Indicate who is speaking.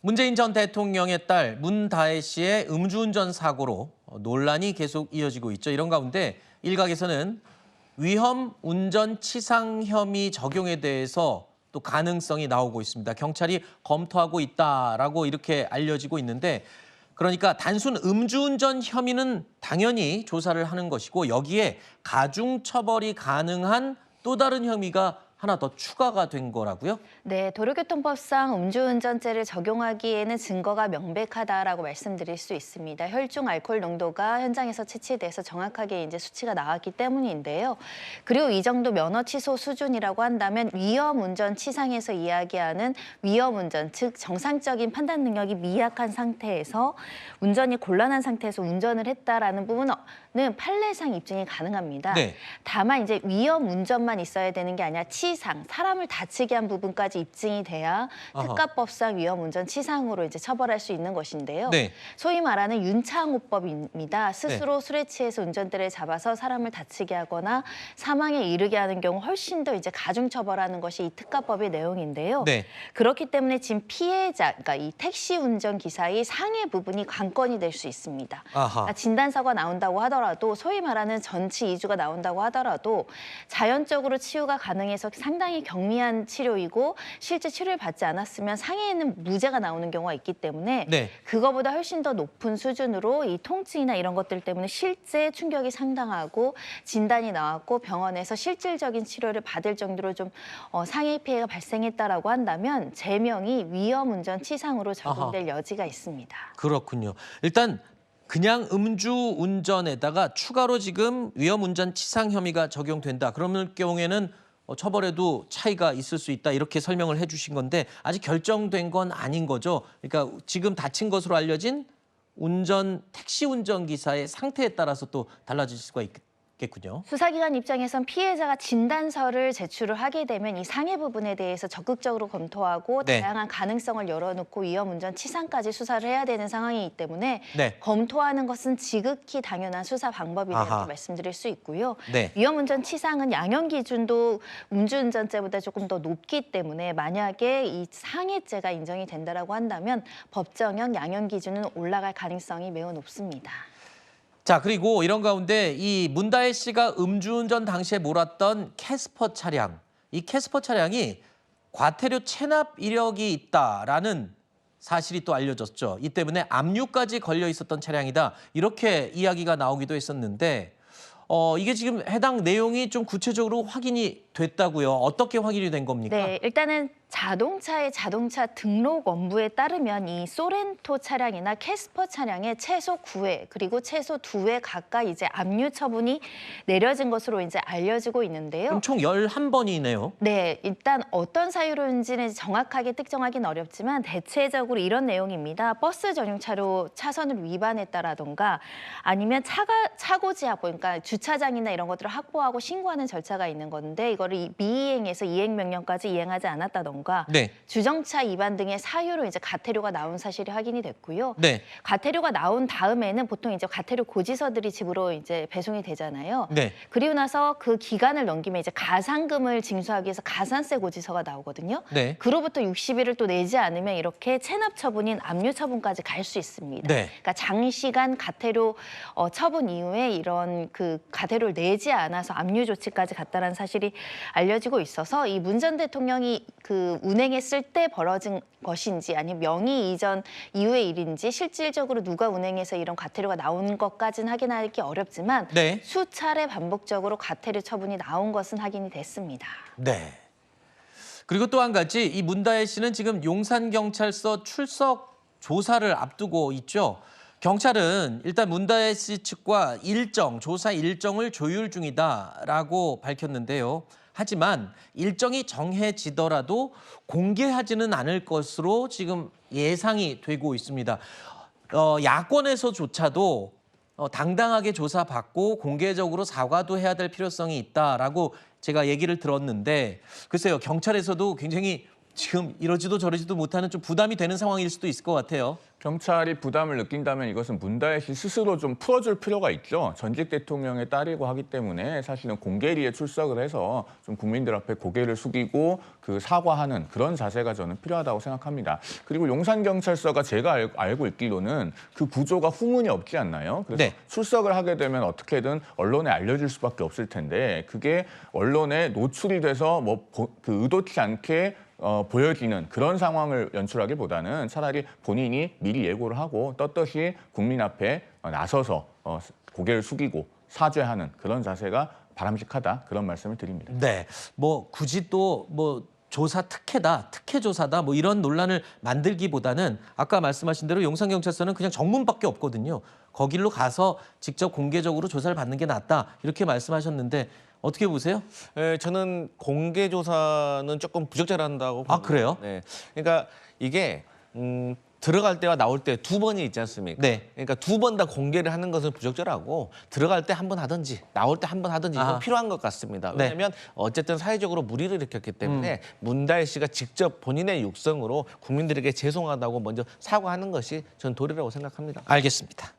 Speaker 1: 문재인 전 대통령의 딸 문다혜 씨의 음주운전 사고로 논란이 계속 이어지고 있죠. 이런 가운데 일각에서는 위험 운전 치상 혐의 적용에 대해서 또 가능성이 나오고 있습니다. 경찰이 검토하고 있다라고 이렇게 알려지고 있는데 그러니까 단순 음주운전 혐의는 당연히 조사를 하는 것이고 여기에 가중 처벌이 가능한 또 다른 혐의가 하나 더 추가가 된 거라고요?
Speaker 2: 네, 도로교통법상 음주운전죄를 적용하기에는 증거가 명백하다라고 말씀드릴 수 있습니다. 혈중 알코올 농도가 현장에서 채취돼서 정확하게 이제 수치가 나왔기 때문인데요. 그리고 이 정도 면허 취소 수준이라고 한다면 위험 운전 치상에서 이야기하는 위험 운전, 즉 정상적인 판단 능력이 미약한 상태에서 운전이 곤란한 상태에서 운전을 했다라는 부분은 판례상 입증이 가능합니다.
Speaker 1: 네.
Speaker 2: 다만 이제 위험 운전만 있어야 되는 게 아니라 치 상, 사람을 다치게 한 부분까지 입증이 돼야
Speaker 1: 아하.
Speaker 2: 특가법상 위험 운전 치상으로 이제 처벌할 수 있는 것인데요.
Speaker 1: 네.
Speaker 2: 소위 말하는 윤창호법입니다. 스스로 술에 취해서 운전대를 잡아서 사람을 다치게 하거나 사망에 이르게 하는 경우 훨씬 더 이제 가중 처벌하는 것이 이 특가법의 내용인데요.
Speaker 1: 네.
Speaker 2: 그렇기 때문에 지금 피해자, 그러니까 이 택시 운전 기사의 상해 부분이 관건이 될 수 있습니다.
Speaker 1: 아하.
Speaker 2: 그러니까 진단서가 나온다고 하더라도 소위 말하는 전치 이주가 나온다고 하더라도 자연적으로 치유가 가능해서 상당히 경미한 치료이고 실제 치료를 받지 않았으면 상해에는 무죄가 나오는 경우가 있기 때문에
Speaker 1: 네.
Speaker 2: 그거보다 훨씬 더 높은 수준으로 이 통증이나 이런 것들 때문에 실제 충격이 상당하고 진단이 나왔고 병원에서 실질적인 치료를 받을 정도로 좀 어, 상해 피해가 발생했다라고 한다면 제명이 위험 운전 치상으로 적용될 여지가 있습니다.
Speaker 1: 그렇군요. 일단 그냥 음주 운전에다가 추가로 지금 위험 운전 치상 혐의가 적용된다. 그럴 경우에는 어, 처벌에도 차이가 있을 수 있다. 이렇게 설명을 해 주신 건데 아직 결정된 건 아닌 거죠. 그러니까 지금 다친 것으로 알려진 운전 택시 운전 기사의 상태에 따라서 또 달라질 수가 있 겠군요.
Speaker 2: 수사기관 입장에선 피해자가 진단서를 제출을 하게 되면 이 상해 부분에 대해서 적극적으로 검토하고
Speaker 1: 네.
Speaker 2: 다양한 가능성을 열어놓고 위험운전 치상까지 수사를 해야 되는 상황이기 때문에
Speaker 1: 네.
Speaker 2: 검토하는 것은 지극히 당연한 수사 방법이라고. 말씀드릴 수 있고요.
Speaker 1: 네.
Speaker 2: 위험운전 치상은 양형 기준도 음주운전죄보다 조금 더 높기 때문에 만약에 이 상해죄가 인정이 된다라고 한다면 법정형 양형 기준은 올라갈 가능성이 매우 높습니다.
Speaker 1: 자 그리고 이런 가운데 이 문다혜 씨가 음주운전 당시에 몰았던 캐스퍼 차량 이 캐스퍼 차량이 과태료 체납 이력이 있다라는 사실이 또 알려졌죠. 이 때문에 압류까지 걸려 있었던 차량이다 이렇게 이야기가 나오기도 했었는데 어 이게 지금 해당 내용이 좀 구체적으로 확인이 됐다고요. 어떻게 확인이 된 겁니까?
Speaker 2: 네, 일단은 자동차의 자동차 등록 원부에 따르면 이 소렌토 차량이나 캐스퍼 차량의 최소 9회 그리고 최소 2회 각각 이제 압류 처분이 내려진 것으로 이제 알려지고 있는데요.
Speaker 1: 그럼 총 11번이네요.
Speaker 2: 네, 일단 어떤 사유로인지는 정확하게 특정하기는 어렵지만 대체적으로 이런 내용입니다. 버스 전용 차로 차선을 위반했다라던가 아니면 차가 차고 지하보 그러니까 주차장이나 이런 것들을 확보하고 신고하는 절차가 있는 건데 이거를 이- 미이행해서 이행 명령까지 이행하지 않았다던가
Speaker 1: 네.
Speaker 2: 주정차 위반 등의 사유로 이제 가태료가 나온 사실이 확인이 됐고요.
Speaker 1: 네.
Speaker 2: 가태료가 나온 다음에는 보통 이제 가태료 고지서들이 집으로 이제 배송이 되잖아요.
Speaker 1: 네.
Speaker 2: 그리고 나서 그 기간을 넘기면 이제 가산금을 징수하기 위해서 가산세 고지서가 나오거든요.
Speaker 1: 네.
Speaker 2: 그로부터 60일을 또 내지 않으면 이렇게 체납 처분인 압류 처분까지 갈 수 있습니다.
Speaker 1: 네.
Speaker 2: 그러니까 장시간 가태료 어, 처분 이후에 이런 그 가태료를 내지 않아서 압류 조치까지 갔다는 사실이 알려지고 있어서 이 문 전 대통령이 그 운행했을 때 벌어진 것인지 아니면 명의 이전 이후의 일인지 실질적으로 누가 운행해서 이런 가태료가 나온 것까지는 확인하기 어렵지만
Speaker 1: 네.
Speaker 2: 수차례 반복적으로 가태료 처분이 나온 것은 확인이 됐습니다.
Speaker 1: 네. 그리고 또 한 가지 이 문다혜 씨는 지금 용산경찰서 출석 조사를 앞두고 있죠. 경찰은 일단 문다혜 씨 측과 일정 조사 일정을 조율 중이다라고 밝혔는데요. 하지만 일정이 정해지더라도 공개하지는 않을 것으로 지금 예상이 되고 있습니다. 어, 야권에서조차도 어, 당당하게 조사받고 공개적으로 사과도 해야 될 필요성이 있다라고 제가 얘기를 들었는데 글쎄요 경찰에서도 굉장히 지금 이러지도 저러지도 못하는 좀 부담이 되는 상황일 수도 있을 것 같아요.
Speaker 3: 경찰이 부담을 느낀다면 이것은 문다혜 씨 스스로 좀 풀어줄 필요가 있죠. 전직 대통령의 딸이고 하기 때문에 사실은 공개리에 출석을 해서 좀 국민들 앞에 고개를 숙이고 그 사과하는 그런 자세가 저는 필요하다고 생각합니다. 그리고 용산경찰서가 제가 알, 알고 있기로는 그 구조가 후문이 없지 않나요? 그래서
Speaker 1: 네.
Speaker 3: 출석을 하게 되면 어떻게든 언론에 알려질 수밖에 없을 텐데 그게 언론에 노출이 돼서 뭐 그 의도치 않게 어, 보여지는 그런 상황을 연출하기보다는 차라리 본인이 미리 예고를 하고 떳떳이 국민 앞에 어, 나서서 어, 고개를 숙이고 사죄하는 그런 자세가 바람직하다 그런 말씀을 드립니다.
Speaker 1: 네, 뭐 굳이 또뭐 조사 특혜다, 특혜 조사다, 뭐 이런 논란을 만들기보다는 아까 말씀하신 대로 용산경찰서는 그냥 정문밖에 없거든요. 거길로 가서 직접 공개적으로 조사를 받는 게 낫다 이렇게 말씀하셨는데 어떻게 보세요?
Speaker 4: 예, 저는 공개 조사는 조금 부적절한다고.
Speaker 1: 아, 그래요?
Speaker 4: 네. 그러니까 이게 음, 들어갈 때와 나올 때 두 번이 있지 않습니까?
Speaker 1: 네.
Speaker 4: 그러니까 두 번 다 공개를 하는 것은 부적절하고 들어갈 때 한 번 하든지 나올 때 한 번 하든지 이건
Speaker 1: 아하.
Speaker 4: 필요한 것 같습니다.
Speaker 1: 네.
Speaker 4: 왜냐하면 어쨌든 사회적으로 무리를 일으켰기 때문에 문다혜 씨가 직접 본인의 육성으로 국민들에게 죄송하다고 먼저 사과하는 것이 전 도리라고 생각합니다.
Speaker 1: 알겠습니다.